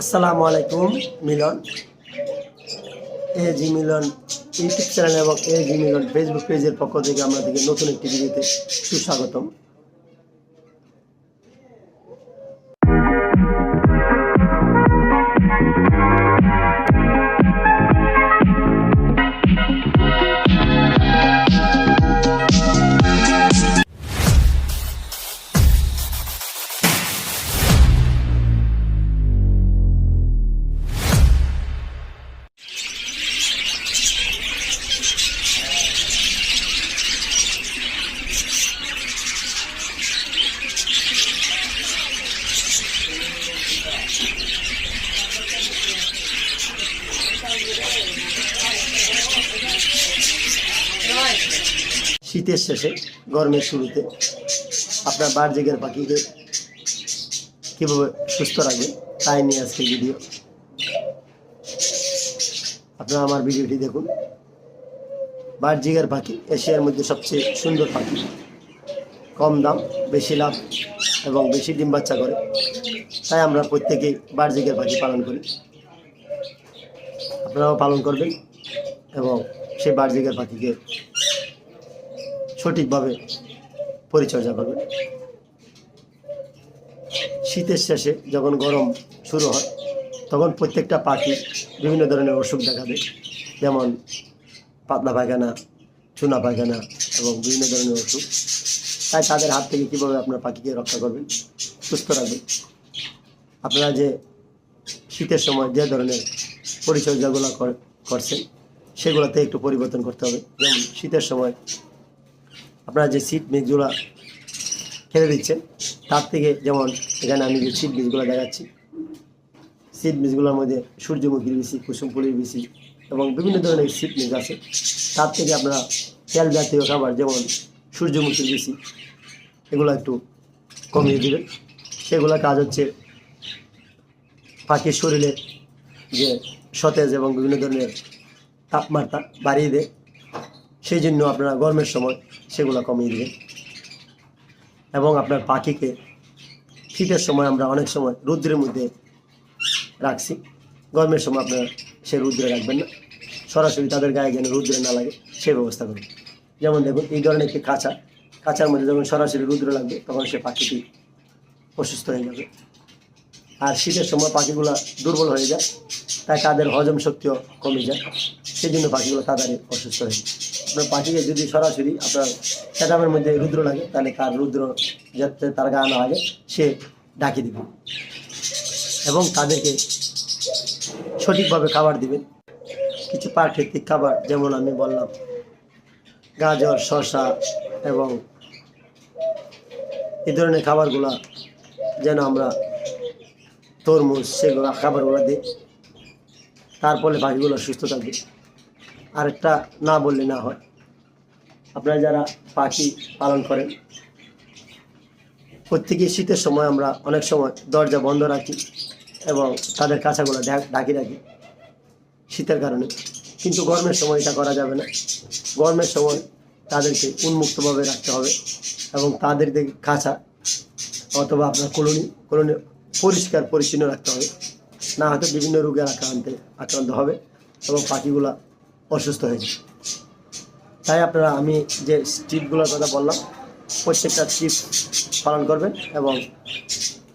আসসালামু আলাইকুম, মিলন। এ জি মিলন YouTube channel এবং এ জি মিলন ফেসবুক পেজের পক্ষ থেকে আমাদেরকে নতুন একটি ভিডিওতে সুস্বাগতম। শীতের শেষে, গরমের শুরুতে আপনার বার্জিকের পাখিকে কীভাবে সুস্থ রাখবেন, তাই নিয়ে আজকে ভিডিও আপনারা আমার ভিডিওটি দেখুন। বার্জিকের পাখি, এশিয়ার মধ্যে সবচেয়ে সুন্দর পাখি। কম দাম, বেশি লাভ এবং বেশি ডিম বাচ্চা করে। তাই আমরা প্রত্যেকেই বার্জিকের পাখি পালন করি। আপনারাও পালন করবেন এবং সেই বার্জিকের পাখিকে সঠিকভাবে পরিচর্যা করবেন শীতের শেষে যখন গরম শুরু হয়, তখন প্রত্যেকটা পাখি বিভিন্ন ধরনের অসুখ দেখা দেয় যেমন পাতলা পায়খানা, চুনা পায়খানা এবং বিভিন্ন ধরনের অসুখ। তাই তাদের হাত থেকে কীভাবে আপনার পাখিকে রক্ষা করবেন সুস্থ রাখবেন আপনারা যে শীতের সময় যে ধরনের পরিচর্যাগুলো কর- করছেন, সেগুলোতে একটু পরিবর্তন করতে হবে। যেমন শীতের সময় আপনারা যে সিট মিক্সগুলো খেলে দিচ্ছেন, তার থেকে যেমন এখানে আমি যে সিট বীজগুলো দেখাচ্ছি সিট বীজগুলোর মধ্যে সূর্যমুখীর কুসুম ফুলের বিচি এবং বিভিন্ন ধরনের সিট মিক্স আছে। তার থেকে আপনারা তেল জাতীয় খাবার যেমন সূর্যমুখীর বিচি এগুলো একটু কমিয়ে দেবেন। সেগুলো কাজ হচ্ছে পাখির শরীরে যে সতেজ এবং বিভিন্ন ধরনের তাপমাত্রা বাড়িয়ে দেয়। সেই জন্য আপনারা গরমের সময় সেগুলো কমিয়ে দেবেন। এবং আপনার পাখিকে শীতের সময় আমরা অনেক সময় রৌদ্রের মধ্যে রাখছি। গরমের সময় আপনারা সে রৌদ্রে রাখবেন না। সরাসরি তাদের গায়ে যেন রৌদ্রে না লাগে, সে ব্যবস্থা করবেন যেমন দেখুন, এই ধরনের একটি কাঁচা, কাঁচার মধ্যে যখন সরাসরি রৌদ্র লাগবে, তখন সে পাখিটি অসুস্থ হয়ে যাবে। আর শীতের সময় পাখিগুলো দুর্বল হয়ে যায়, তাই তাদের হজম শক্তিও কমে যায়। সেই জন্য পাখিগুলো তাড়াতাড়ি অসুস্থ হয়ে আপনার পাখিকে যদি সরাসরি আপনার সেটামের মধ্যে রুদ্র লাগে, তাহলে কার রুদ্র যাতে তার গায়ে না সে ডাকি দিবে এবং তাদেরকে সঠিকভাবে খাবার দিবেন কিছু প্রাকৃতিক খাবার, যেমন আমি বললাম, গাজর, শসা এবং এই ধরনের খাবারগুলো যেন আমরা তরমুজ, সেগুলো খাবারগুলো দিই। তার ফলে পাখিগুলো সুস্থ থাকবে। আরেকটা না বললে না হয়। আপনারা যারা পাখি পালন করেন, প্রত্যেকেই শীতের সময় আমরা অনেক সময় দরজা বন্ধ রাখি এবং তাদের কাছাগুলো ঢা- ঢাকি রাখি শীতের কারণে। কিন্তু গরমের সময় এটা করা যাবে না। গরমের সময় তাদেরকে উন্মুক্তভাবে রাখতে হবে এবং তাদের দিকে খাঁচা অথবা আপনার কলোনি কলোনি পরিষ্কার, পরিচ্ছন্ন রাখতে হবে। না হয়তো বিভিন্ন রোগের আক্রান্তে, আক্রান্ত হবে এবং পাখিগুলা অসুস্থ হয়ে যাবে তাই আপনারা আমি যে স্ট্রিপগুলোর কথা বললাম, প্রত্যেকটা স্ট্রিপ পালন করবেন এবং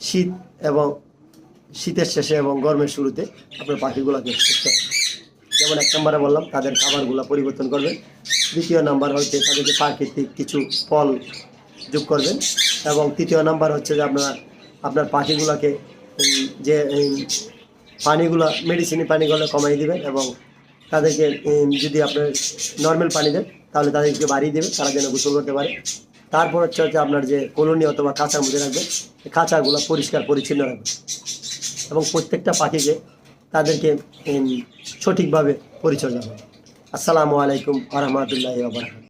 শীত এবং শীতের শেষে এবং গরমের শুরুতে আপনার পাখিগুলোকে সুস্থ যেমন এক নম্বরে বললাম, তাদের খাবারগুলো পরিবর্তন করবেন। দ্বিতীয় নাম্বার হচ্ছে তাদেরকে প্রাকৃতিক কিছু ফল যোগ করবেন। এবং তৃতীয় নাম্বার হচ্ছে যে আপনার আপনার পাখিগুলোকে যে পানিগুলো, মেডিসিনি পানিগুলো কমাই দিবেন এবং তাদেরকে যদি আপনার নর্মাল পানি দেন, তাহলে তাদেরকে বাড়িয়ে দেবে, তারা যেন গোসল করতে পারে। তারপর হচ্ছে হচ্ছে আপনার যে কলোনি অথবা কাঁচার মধ্যে রাখবেন কাঁচাগুলো পরিষ্কার পরিচ্ছন্ন রাখবেন। এবং প্রত্যেকটা পাখিকে তাদেরকে সঠিকভাবে পরিচর্যা করবেন। আসসালামু আলাইকুম আহমতুল্লাহ রহমতুল্লাহ